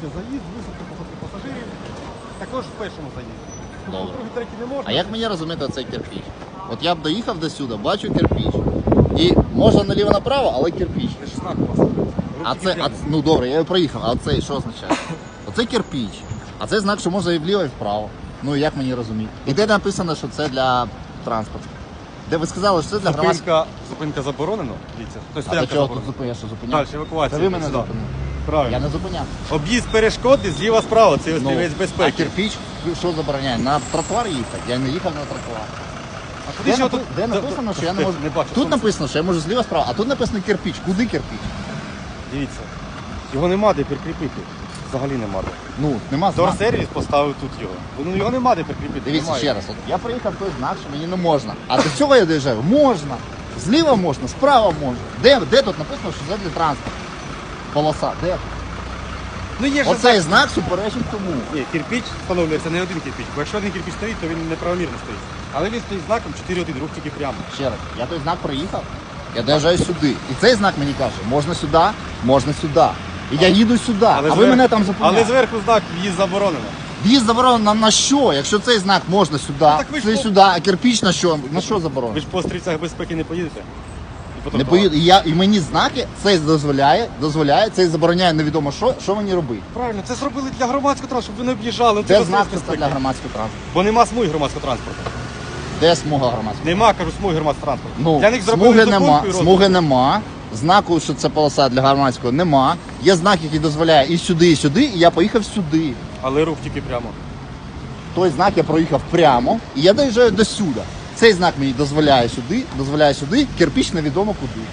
Це заїзд, висадка посадки пасажирів. Також в першому заїзді. Добре. другий, третій не можна. А як мені розуміти цей кирпіч? От я б доїхав до сюди, бачу кирпіч. І можна наліво направо, але кирпіч. Це ж знак у вас. А Руки це, а, прямо. ну добре, я його проїхав, а цей що означає? Оце кирпіч. А це знак, що можна і вліво, і вправо. Ну як мені розуміти? І де написано, що це для транспорту? Де ви сказали, що це для громадського. Зупинка, зупинка заборонено. Дивіться. Тобто А до стоянка чого тут заборонена. зупиняєш? Що зупиняв? Далі, евакуація. Це ви мене сюди. зупинили. Я не зупиняв. Об'їзд перешкоди зліва справа, це острівець а безпеки. кирпіч що забороняє? На тротуар їхати? Я не їхав на тротуар. А куди Де, напи- тут? де написано, що я не можу. Не бачу. Тут написано, що я можу зліва справа, а тут написано кирпіч. Куди кирпіч? Дивіться. Його нема де прикріпити. Взагалі нема де. Ну, нема знаку. Дорсервіс поставив тут його. Ну його нема де прикріпити. Дивіться немає. ще раз. От я приїхав той знак, що мені не можна. А до цього я доїжджаю. Можна. Зліва можна, справа можна. Де, де тут написано, що це для транспорту? Полоса. Де? Ну є ж Оцей знак суперечить тому. Ні, кирпіч встановлюється не один кирпіч, бо якщо один кирпіч стоїть, то він неправомірно стоїть. Але він стоїть знаком 4-1, рух тільки прямо. Ще раз, я той знак проїхав, я доїжджаю сюди. І цей знак мені каже, можна сюди, можна сюди. І я їду сюди, а ви зверху- мене там Але зупиняєте. зверху знак в'їзд заборонено. В'їзд заборонено на, що? Якщо цей знак можна сюди, так ви ж цей по- сюди, а кирпіч на що? На що Ви заборонено? ж по острівцях безпеки не поїдете. Не поїду. І, я, і мені знаки цей дозволяє, дозволяє, цей забороняє невідомо що, що мені робити. Правильно, це зробили для громадського транспорту, щоб ви не об'їжджали. Це знак це для громадського транспорту? Бо нема смуги громадського транспорту. Де смуга громадського? Нема, кажу, смуги громадського транспорту. Ну, для них зробили смуги зупинку нема, і смуги нема. Знаку, що це полоса для громадського, нема. Є знак, який дозволяє і сюди, і сюди, і я поїхав сюди. Але рух тільки прямо. Той знак я проїхав прямо, і я доїжджаю до сюди. Цей знак мені дозволяє сюди, дозволяє сюди, кирпіч невідомо куди.